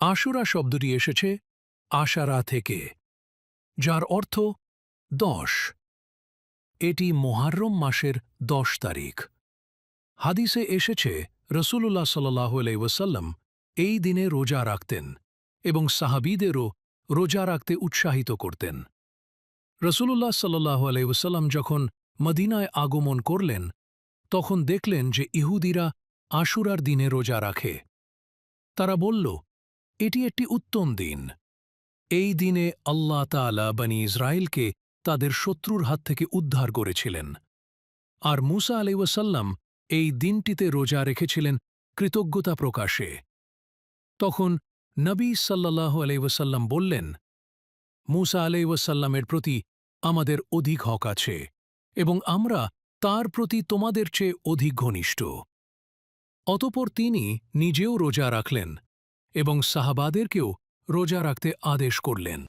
আশুরা শব্দটি এসেছে আশারা থেকে, যার অর্থ দশ। এটি মোহারম মাসের দশ তারিখ। হাদিসে এসেছে রসুল্লাহ সাল্লাহ ওসাল্লাম এই দিনে রোজা রাখতেন এবং সাহাবিদেরও রোজা রাখতে উৎসাহিত করতেন। রসুল্লাহ সাল্লাহ আলাইসাল্লাম যখন মদিনায় আগমন করলেন, তখন দেখলেন যে ইহুদিরা আশুরার দিনে রোজা রাখে। তারা বলল এটি একটি উত্তম দিন। এই দিনে আল্লাহ তালা বানি ইসরায়েলকে তাদের শত্রুর হাত থেকে উদ্ধার করেছিলেন। আর মুসা আলাইসাল্লাম এই দিনটিতে রোজা রেখেছিলেন কৃতজ্ঞতা প্রকাশে। তখন নবী সাল্লাহ আলাইসাল্লাম বললেন, মুসা আলাইসাল্লামের প্রতি আমাদের অধিক হক আছে এবং আমরা তার প্রতি তোমাদের চেয়ে অধিক ঘনিষ্ঠ। অতপর তিনি নিজেও রোজা রাখলেন এবং সাহাবাদেরকেও রোজা রাখতে আদেশ করলেন।